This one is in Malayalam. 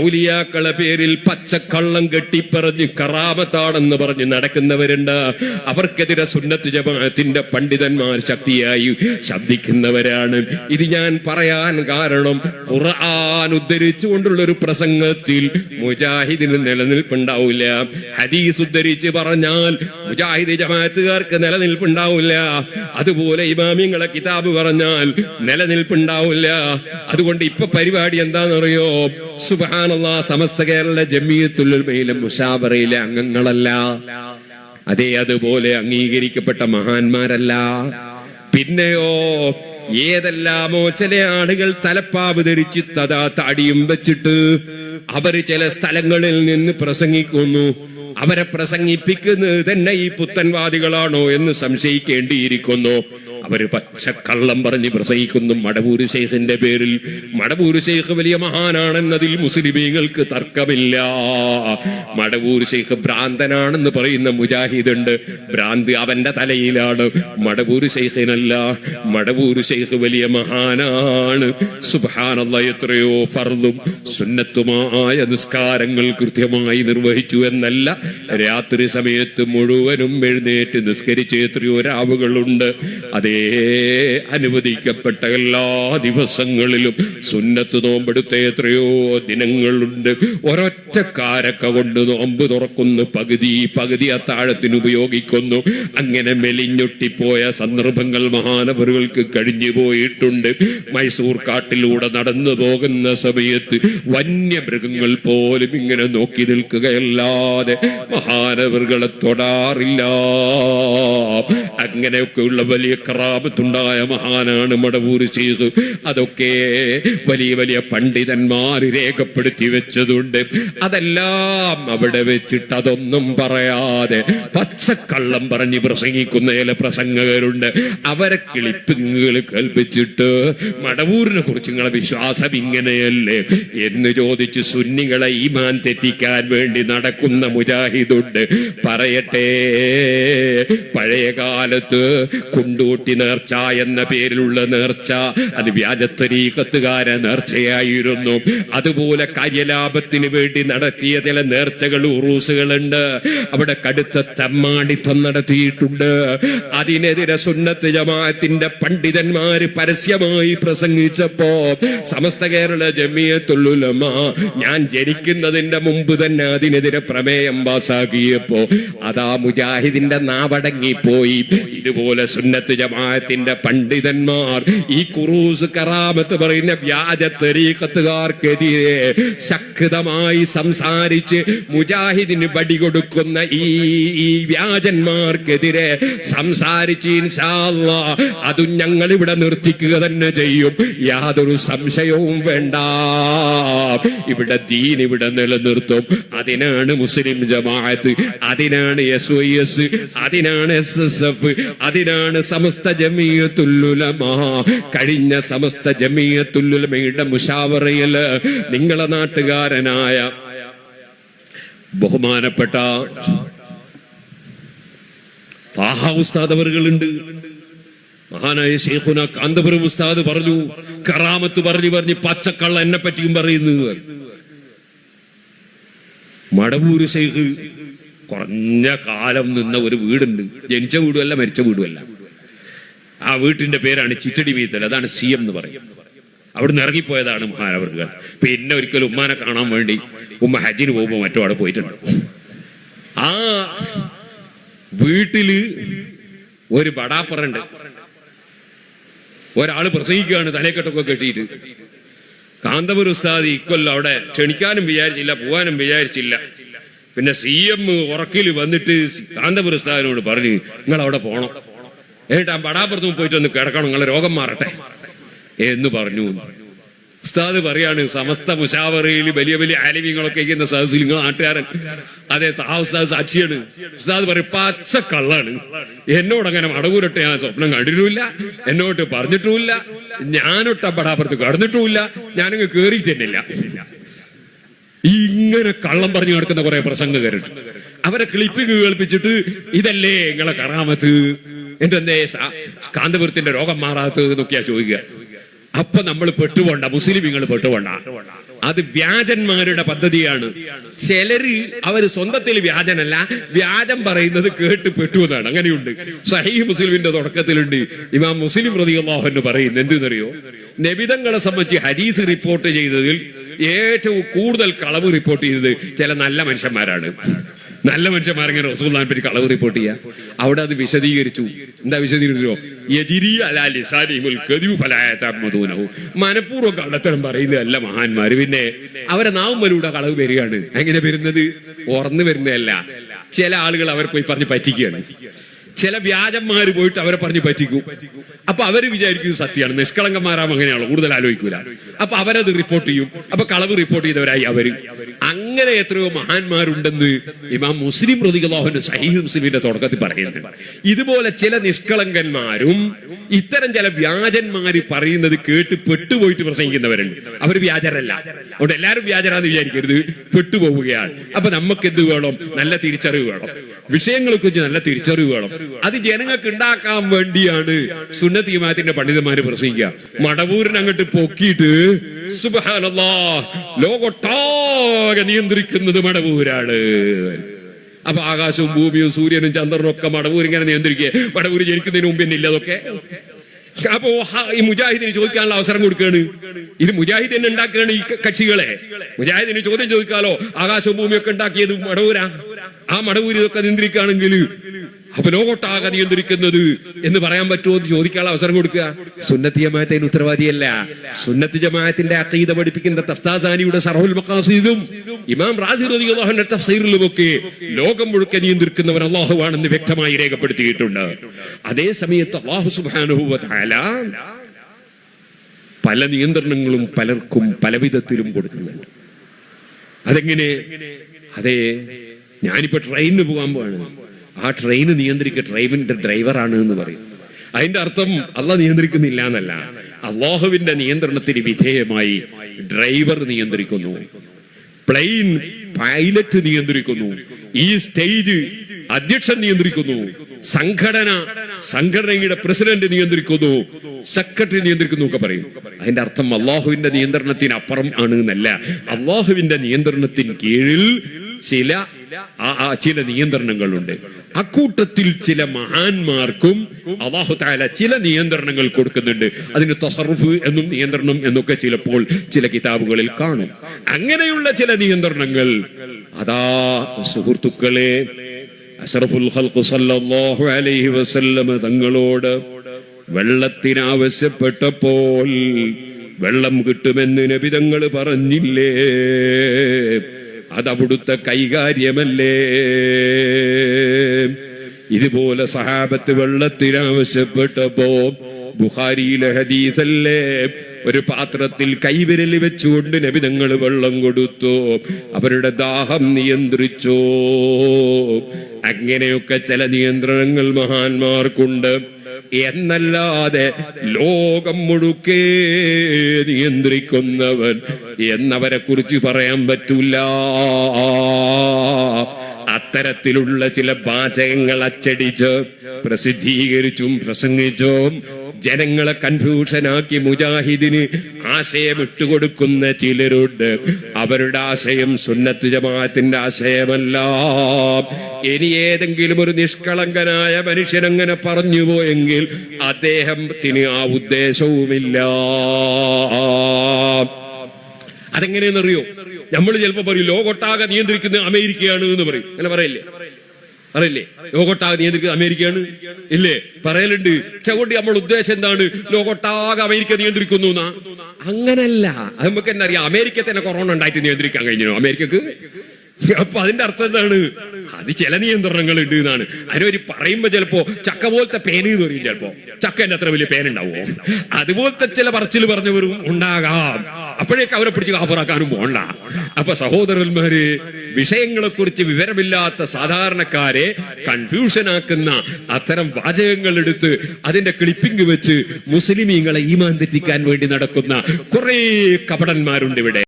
ഔലിയാക്കളെ പേരിൽ പച്ചക്കള്ളം കെട്ടിപ്പറഞ്ഞ് കറാമത്താണെന്ന് പറഞ്ഞ് നടക്കുന്നവരുണ്ട്. അവർക്കെതിരെ സുന്നത്ത് ജമാഅത്തിന്റെ പണ്ഡിതന്മാർ ശക്തിയായി ശബ്ദിക്കുന്നവരാണ്. ഇത് ഞാൻ പറയാൻ കാരണം ഖുർആൻ ഉദ്ധരിച്ചുകൊണ്ടുള്ള ഒരു പ്രസംഗത്തിൽ മുജാഹിദിന് നിലനിൽപ്പുണ്ടാവില്ല. ഹദീസ് ഉദ്ധരിച്ച് പറഞ്ഞാൽ മുജാഹിദ് ജമാഅത്തുകാർക്ക് നിലനിൽപ്പുണ്ടാവില്ല. അതുപോലെ ഇമാമിങ്ങളെ കിതാബ് പറഞ്ഞാൽ നിലനിൽപ്പുണ്ടാവില്ല. അതുകൊണ്ട് ഇപ്പൊ പരിപാടി എന്താണെന്നറിയോ? സുബാനുള്ള സമസ്ത കേരള ജമിയത്തുല്ലുമയിലെ മുഷാബറയിലെ അംഗങ്ങളല്ല. അതേ അതുപോലെ അംഗീകരിക്കപ്പെട്ട മഹാന്മാരല്ല. പിന്നെയോ ഏതെല്ലാമോ ചില ആളുകൾ തലപ്പാവ് ധരിച്ച് തഥാ താടിയും വെച്ചിട്ട് അവർ ചില സ്ഥലങ്ങളിൽ നിന്ന് പ്രസംഗിക്കുന്നു. അവരെ പ്രസംഗിപ്പിക്കുന്നത് തന്നെ ഈ പുത്തൻവാദികളാണോ എന്ന് സംശയിക്കേണ്ടിയിരിക്കുന്നു. അവർ പച്ചക്കള്ളം പറഞ്ഞ് പ്രസംഗിക്കുന്നു. മടവൂര് ശേഖിന്റെ പേരിൽ. മടവൂര് ശേഖ് വലിയ മഹാനാണെന്നതിൽ മുസ്ലിമീങ്ങൾക്ക് തർക്കമില്ല. മടവൂര് ശേഖ് ഭ്രാന്തനാണെന്ന് പറയുന്ന മുജാഹിദ് ഉണ്ട് ഭ്രാന്ത് അവന്റെ തലയിലാണ്. മടവൂര് ശേഖിനല്ല മടവൂര് ശേഖ് വലിയ മഹാനാണ്. സുബാനല്ല എത്രയോ ഫർദും സുന്നത്തുമായ നിസ്കാരങ്ങൾ കൃത്യമായി നിർവഹിച്ചു എന്നല്ല. രാത്രി സമയത്ത് മുഴുവനും എഴുന്നേറ്റ് നിസ്കരിച്ച് എത്രയോ രാവുകളുണ്ട്. അതേ അനുവദിക്കപ്പെട്ട എല്ലാ ദിവസങ്ങളിലും സുന്നത്ത് നോമ്പെടുത്ത എത്രയോ ദിനങ്ങളുണ്ട്. ഒരൊറ്റക്കാരക്ക കൊണ്ട് നോമ്പ് തുറക്കുന്നു. പകുതി പകുതി അത്താഴത്തിന് ഉപയോഗിക്കുന്നു. അങ്ങനെ മെലിഞ്ഞൊട്ടിപ്പോയ സന്ദർഭങ്ങൾ മഹാനവറുകൾക്ക് കഴിഞ്ഞു പോയിട്ടുണ്ട്. മൈസൂർ കാട്ടിലൂടെ നടന്നു പോകുന്ന സമയത്ത് വന്യമൃഗങ്ങൾ പോലും ഇങ്ങനെ നോക്കി നിൽക്കുകയല്ലാതെ മഹാനവറുകളെ തൊടാറില്ല. അങ്ങനെയൊക്കെയുള്ള വലിയ കറാപത്തുണ്ടായ മഹാനാണ് മടവൂർ ചെയ്തു. അതൊക്കെ വലിയ വലിയ പണ്ഡിതന്മാർ രേഖപ്പെടുത്തി വെച്ചതുണ്ട്. അതെല്ലാം അവിടെ വെച്ചിട്ട് അതൊന്നും പറയാതെ പച്ചക്കള്ളം പറഞ്ഞ് പ്രസംഗിക്കുന്ന ചില പ്രസംഗകരുണ്ട്. അവരെ കിളിപ്പിങ്ങൾ കൽപ്പിച്ചിട്ട് മടവൂരിനെ കുറിച്ച് നിങ്ങളെ വിശ്വാസം ഇങ്ങനെയല്ലേ? എന്ന് ചോദിച്ച് സുന്നികളെ ഈമാൻ തെറ്റിക്കാൻ വേണ്ടി നടക്കുന്ന മുജാഹിദുണ്ട്. പറയട്ടെ പഴയ കാലത്ത് കുണ്ടൂട്ടി നേർച്ച എന്ന പേരിലുള്ള നേർച്ച. അത് വ്യാജത്തരീക്കത്തുകാര നേർച്ചയായിരുന്നു. അതുപോലെ കാര്യലാഭത്തിന് വേണ്ടി നടത്തിയ ചില നേർച്ചകൾ ഉറൂസുകളുണ്ട്. അവിടെ കടുത്ത തമ്മാടിത്തം നടത്തിയിട്ടുണ്ട്. അതിനെതിരെ സുന്നത്ത് ജമാഅത്തിന്റെ പണ്ഡിതന്മാര് പരസ്യമായി പ്രസംഗിച്ചപ്പോ സമസ്ത കേരള ജമിയത്തുള്ളുലമ ഞാൻ ജനിക്കുന്നതിന്റെ മുമ്പ് തന്നെ അതിനെതിരെ പ്രമേയം പാസാക്കിയപ്പോ അതാ മുജാഹിദിന്റെ നാവടങ്ങിപ്പോയി. ഇതുപോലെ സുന്നത്ത് ജമാഅത്തിന്റെ പണ്ഡിതന്മാർ ഈ കുറൂസ് കറാമത്ത് പറയുന്ന വ്യാജ തെരീക്കത്തുകാർക്കെതിരെ ശക്തമായി സംസാരിച്ച് മുജാഹിദിന് ബടി കൊടുക്കുന്ന ഈ ഈ വ്യാജന്മാർക്കെതിരെ സംസാരിച്ച് അതും ഞങ്ങൾ ഇവിടെ നിർത്തിക്കുക തന്നെ ചെയ്യും. യാതൊരു സംശയവും വേണ്ട. ഇവിടെ ദീൻ ഇവിടെ നിലനിർത്തും. അതിനാണ് മുസ്ലിം ജമാഅത്ത് അതിനാണ് എസ് ഒ എസ് അതിനാണ് എസ് എസ് എഫ് അതിനാണ് സമസ്ത ജമീയത്തുല്ലുലമാ കഴിഞ്ഞ സമസ്ത ജമീയത്തുല്ലുലമയുടെ മുഷാവറയിൽ നിങ്ങളെ നാട്ടുകാരനായ ബഹുമാനപ്പെട്ട താഹ ഉസ്താദ് അവറുകളുണ്ട്. മഹാനായ ഷെയ്ഖുന കാന്തപുരം ഉസ്താദ് പറഞ്ഞു കറാമത്ത് പറഞ്ഞു പറഞ്ഞ് പച്ചക്കള്ള എന്നെ പറ്റിയും പറയുന്നു മടവൂര് ഷെയ്ഖ് കുറഞ്ഞ കാലം നിന്ന ഒരു വീടുണ്ട്. ജനിച്ച വീടുമല്ല മരിച്ച വീടുമല്ല. ആ വീട്ടിന്റെ പേരാണ് ചിറ്റടി വീത്തൽ അതാണ് സി എം എന്ന് പറയും അവിടുന്ന് ഇറങ്ങിപ്പോയതാണ് മഹാനവർകൾ പിന്നെ ഒരിക്കലും ഉമ്മാനെ കാണാൻ വേണ്ടി ഉമ്മ ഹജ്ജിന് പോകുമ്പോൾ മറ്റോ അവിടെ പോയിട്ടുണ്ട്. ആ വീട്ടിൽ ഒരു ബടാപ്പറുണ്ട് ഒരാൾ പ്രസംഗിക്കുകയാണ് തലക്കെട്ടൊക്കെ കെട്ടിയിട്ട്. കാന്തപുര ഉസ്താദ് ഇക്കൊല്ലം അവിടെ ക്ഷണിക്കാനും വിചാരിച്ചില്ല പോവാനും വിചാരിച്ചില്ല. പിന്നെ സി എം ഉറക്കിൽ വന്നിട്ട് കാന്തപുര ഉസ്താദിനോട് പറഞ്ഞു നിങ്ങൾ അവിടെ പോണം. എന്നിട്ട് പടാപ്പുറത്തും പോയിട്ട് ഒന്ന് കിടക്കണം നിങ്ങളെ രോഗം മാറട്ടെ എന്ന് പറഞ്ഞു. ഉസ്താദ് പറയാണ് സമസ്ത മുഷാവറയിൽ വലിയ വലിയ ആലിമ്യങ്ങളൊക്കെ ഇരിക്കുന്ന സഹസിൽ നിങ്ങൾ നാട്ടുകാരൻ. അതെ സഹാ ഉസ്താദ് സാക്ഷിയാണ്. ഉസ്താദ് പറയും പച്ച കള്ളാണ്. എന്നോട് അങ്ങനെ മടകൂരട്ടെ ഞാൻ സ്വപ്നം കണ്ടിട്ടുമില്ല എന്നോട്ട് പറഞ്ഞിട്ടുമില്ല ഞാനൊട്ട പടാപ്പുറത്ത് കടന്നിട്ടുമില്ല ഞാനിങ്ങ് തന്നില്ല ഇങ്ങനെ കള്ളം പറഞ്ഞു നടക്കുന്ന കുറെ പ്രസംഗകരുണ്ട്. അവരെ ക്ലിപ്പ് കേൾപ്പിച്ചിട്ട് ഇതല്ലേ നിങ്ങളെ കറാമത്ത്? എന്റെ എന്തേ കാന്തപുരത്തിന്റെ രോഗം മാറാത്തത് എന്നൊക്കെയാ ചോദിക്കുക. അപ്പൊ നമ്മൾ പെട്ടുപോണ്ട മുസ്ലിം നിങ്ങൾ പെട്ടുപോണ്ട. അത് വ്യാജന്മാരുടെ പദ്ധതിയാണ്. ചിലര് അവർ സ്വന്തത്തിൽ വ്യാജനല്ല വ്യാജം പറയുന്നത് കേട്ട് പെട്ടു എന്നാണ് അങ്ങനെയുണ്ട്. സഹീ മുസ്ലിമിന്റെ തുടക്കത്തിലുണ്ട്. ഇമാം മുസ്ലിം പ്രതികളാഹു പറയുന്നു എന്തെന്നറിയോ? നബിതങ്ങളെ സംബന്ധിച്ച് ഹരീസ് റിപ്പോർട്ട് ചെയ്തതിൽ ഏറ്റവും കൂടുതൽ കളവ് റിപ്പോർട്ട് ചെയ്തത് ചില നല്ല മനുഷ്യന്മാരാണ്. നല്ല മനുഷ്യന്മാരെങ്ങനെ റസൂലിനെ പറ്റി കളവ് റിപ്പോർട്ട് ചെയ്യാ. അവിടെ അത് വിശദീകരിച്ചു. എന്താ വിശദീകരിച്ചോ. മനഃപൂർവം കള്ളത്തരം പറയുന്നതല്ല മഹാന്മാര് പിന്നെ അവരെ നാവും വലൂടെ കളവ് വരികയാണ്. എങ്ങനെ വരുന്നത്? ഓർന്നു വരുന്നതല്ല. ചില ആളുകൾ അവരെ പോയി പറഞ്ഞ് പറ്റിക്കുകയാണ്. ചില വ്യാജന്മാര് പോയിട്ട് അവരെ പറഞ്ഞ് പറ്റിക്കും. അപ്പൊ അവർ വിചാരിക്കുന്നത് സത്യമാണ്. നിഷ്കളങ്കന്മാരാം അങ്ങനെയാണല്ലോ കൂടുതൽ ആലോചിക്കൂല. അപ്പൊ അവരത് റിപ്പോർട്ട് ചെയ്യും. അപ്പൊ കളവ് റിപ്പോർട്ട് ചെയ്തവരായി അവർ. അങ്ങനെ എത്രയോ മഹാന്മാരുണ്ടെന്ന് ഇമാം മുസ്ലിം പ്രതികളോഹന്റെ സഹീഹ് മുസ്ലിമിന്റെ തുടക്കത്തിൽ പറയുന്നുണ്ട്. ഇതുപോലെ ചില നിഷ്കളങ്കന്മാരും ഇത്തരം ചില വ്യാജന്മാര് പറയുന്നത് കേട്ട് പെട്ടുപോയിട്ട് പ്രസംഗിക്കുന്നവരുണ്ട്. അവർ വ്യാജരല്ല. അവിടെ എല്ലാവരും വ്യാജരാന്ന് വിചാരിക്കരുത്. പെട്ടുപോവുകയാണ്. അപ്പൊ നമുക്ക് എന്ത് വേണം? നല്ല തിരിച്ചറിവ് വേണം. വിഷയങ്ങളെ കുറിച്ച് നല്ല തിരിച്ചറിവ് വേണം. അത് ജനങ്ങൾക്ക് ഉണ്ടാക്കാൻ വേണ്ടിയാണ് സുന്നത്ത് ഇമാത്തിന്റെ പണ്ഡിതന്മാര് പ്രസംഗിക്കുക. മടവൂരിനങ്ങോട്ട് പൊക്കിയിട്ട് സുബഹാനല്ലാ ലോകൊട്ടാകെ നിയന്ത്രിക്കുന്നത് മടവൂരാണ് അപ്പൊ ആകാശവും ഭൂമിയും സൂര്യനും ചന്ദ്രനും ഒക്കെ മടവൂർ ഇങ്ങനെ നിയന്ത്രിക്കുക. മടവൂർ ജനിക്കുന്നതിന് മുമ്പ് ഇല്ല അതൊക്കെ. അപ്പോ ഈ മുജാഹിദിന് ചോദിക്കാനുള്ള അവസരം കൊടുക്കുകയാണ്. ഇത് മുജാഹിദ് തന്നെ ഉണ്ടാക്കുകയാണ് ഈ കക്ഷികളെ. മുജാഹിദിന് ചോദ്യം ചോദിക്കാലോ ആകാശവും ഭൂമിയൊക്കെ ഉണ്ടാക്കിയത് മടവൂരാ ആ മടവൂര് ഇതൊക്കെ നിയന്ത്രിക്കുകയാണെങ്കിൽ അപ്പൊ ലോകോട്ടാകെ നിയന്ത്രിക്കുന്നത് എന്ന് പറയാൻ പറ്റുമോ എന്ന് ചോദിക്കാനുള്ള അവസരം കൊടുക്കുക. സുന്നത്ത് ജമാഅത്തിന് ഉത്തരവാദിയല്ല. സുന്നത്ത് ജമാഅത്തിന്റെ അക്കീത പഠിപ്പിക്കുന്ന തഫ്താസാനിയുടെ സർഹുൽ മഖാസിദും ഇമാം റാസി തഫ്സീറിലും ഒക്കെ ലോകം മുഴുക്കെ നിയന്ത്രിക്കുന്നവൻ അള്ളാഹുവാണെന്ന് വ്യക്തമായി രേഖപ്പെടുത്തിയിട്ടുണ്ട്. അതേ സമയത്ത് അള്ളാഹു തആല പല നിയന്ത്രണങ്ങളും പലർക്കും പല വിധത്തിലും കൊടുക്കുന്നുണ്ട്. അതെങ്ങനെ? അതെ ഞാനിപ്പോ ട്രെയിനിന് പോകാൻ പോവാണ്. ആ ട്രെയിൻ നിയന്ത്രിക്കുക ട്രെയിനിന്റെ ഡ്രൈവറാണ് എന്ന് പറയും. അതിന്റെ അർത്ഥം അല്ല നിയന്ത്രിക്കുന്നില്ല എന്നല്ല. അള്ളാഹുവിന്റെ നിയന്ത്രണത്തിന് വിധേയമായി ഡ്രൈവർ നിയന്ത്രിക്കുന്നു. പ്ലെയിൻ പൈലറ്റ് നിയന്ത്രിക്കുന്നു. ഈ സ്റ്റേജ് അധ്യക്ഷൻ നിയന്ത്രിക്കുന്നു. സംഘടന സംഘടനയുടെ പ്രസിഡന്റ് നിയന്ത്രിക്കുന്നു. സെക്രട്ടറി നിയന്ത്രിക്കുന്നു ഒക്കെ പറയും. അതിന്റെ അർത്ഥം അള്ളാഹുവിന്റെ നിയന്ത്രണത്തിന് അപ്പുറം ആണ് എന്നല്ല. അള്ളാഹുവിന്റെ നിയന്ത്രണത്തിന് കീഴിൽ ചില ചില നിയന്ത്രണങ്ങളുണ്ട്. അക്കൂട്ടത്തിൽ ചില മഹാന്മാർക്കും അള്ളാഹു താല ചില നിയന്ത്രണങ്ങൾ കൊടുക്കുന്നുണ്ട്. അതിന് തസറുഫ് എന്നും നിയന്ത്രണം എന്നൊക്കെ ചിലപ്പോൾ ചില കിതാബുകളിൽ കാണും. അങ്ങനെയുള്ള ചില നിയന്ത്രണങ്ങൾ അതാ സുഹൃത്തുക്കളെ അലൈഹി തങ്ങളോട് വെള്ളത്തിനാവശ്യപ്പെട്ടപ്പോൾ വെള്ളം കിട്ടുമെന്ന് നബിതങ്ങൾ പറഞ്ഞില്ലേ? അതവിടുത്തെ കൈകാര്യമല്ലേ? ഇതുപോലെ സഹാബത്ത് വെള്ളത്തിനാവശ്യപ്പെട്ടപ്പോ ബുഹാരിയിലെ ഹദീസല്ലേ? ഒരു പാത്രത്തിൽ കൈവിരൽ വെച്ചുകൊണ്ട് നബിതങ്ങൾ വെള്ളം കൊടുത്തു. അവരുടെ ദാഹം നിയന്ത്രിച്ചോ. അങ്ങനെയൊക്കെ ചില നിയന്ത്രണങ്ങൾ മഹാന്മാർക്കുണ്ട്. എന്നല്ലാതെ ലോകം മുഴുക്കേ നിയന്ത്രിക്കുന്നവൻ എന്നവരെ കുറിച്ച് പറയാൻ പറ്റൂല. അത്തരത്തിലുള്ള ചില വാചകങ്ങൾ അച്ചടിച്ച് പ്രസിദ്ധീകരിച്ചും പ്രസംഗിച്ചും ജനങ്ങളെ കൺഫ്യൂഷനാക്കി മുജാഹിദിന് ആശയം ഇട്ടുകൊടുക്കുന്ന ചിലരുണ്ട്. അവരുടെ ആശയം സുന്നത്ത് ജമാഅത്തിന്റെ ആശയമല്ല. ഇനി ഏതെങ്കിലും ഒരു നിഷ്കളങ്കനായ മനുഷ്യൻ അങ്ങനെ പറഞ്ഞു പോയെങ്കിൽ അദ്ദേഹത്തിന് ആ ഉദ്ദേശവുമില്ല. അതെങ്ങനെയെന്നറിയോ? നമ്മൾ ചിലപ്പോ പറയും ലോകൊട്ടാകെ നിയന്ത്രിക്കുന്ന അമേരിക്കയാണ് എന്ന് പറയും. അങ്ങനെ പറയില്ലേ? പറയില്ലേ ലോകൊട്ടാകെ നിയന്ത്രിക്കുന്നത് അമേരിക്കയാണ്. ഇല്ലേ? പറയലുണ്ട്. ചവിട്ടി നമ്മൾ ഉദ്ദേശം എന്താണ്? ലോകൊട്ടാകെ അമേരിക്ക നിയന്ത്രിക്കുന്നു അങ്ങനല്ല. അത് നമുക്ക് തന്നെ അറിയാം. അമേരിക്ക തന്നെ കൊറോണ ഉണ്ടായിട്ട് നിയന്ത്രിക്കാൻ കഴിഞ്ഞു അമേരിക്കക്ക്? അപ്പൊ അതിന്റെ അർത്ഥം എന്താണ്? അത് ചില നിയന്ത്രണങ്ങൾ ഉണ്ട് എന്നാണ്. അതിനൊരു പറയുമ്പോ ചിലപ്പോ ചക്ക പോലത്തെ പേന എന്ന് പറയും ചിലപ്പോ. ചക്കന്റെ അത്ര വലിയ പേന ഉണ്ടാവോ അതുപോലത്തെ ചില പറച്ചിൽ പറഞ്ഞവരും ഉണ്ടാകാം. അപ്പോഴേക്ക് അവരെ പിടിച്ച് കാഫറാക്കാനും പോണ്ട അപ്പൊ സഹോദരന്മാര് വിഷയങ്ങളെ കുറിച്ച് വിവരമില്ലാത്ത സാധാരണക്കാരെ കൺഫ്യൂഷൻ ആക്കുന്ന അത്തരം വാചകങ്ങൾ എടുത്ത് അതിന്റെ ക്ലിപ്പിംഗ് വെച്ച് മുസ്ലിമീങ്ങളെ ഈമാൻ തെറ്റിക്കാൻ വേണ്ടി നടക്കുന്ന കുറെ കപടന്മാരുണ്ട് ഇവിടെ.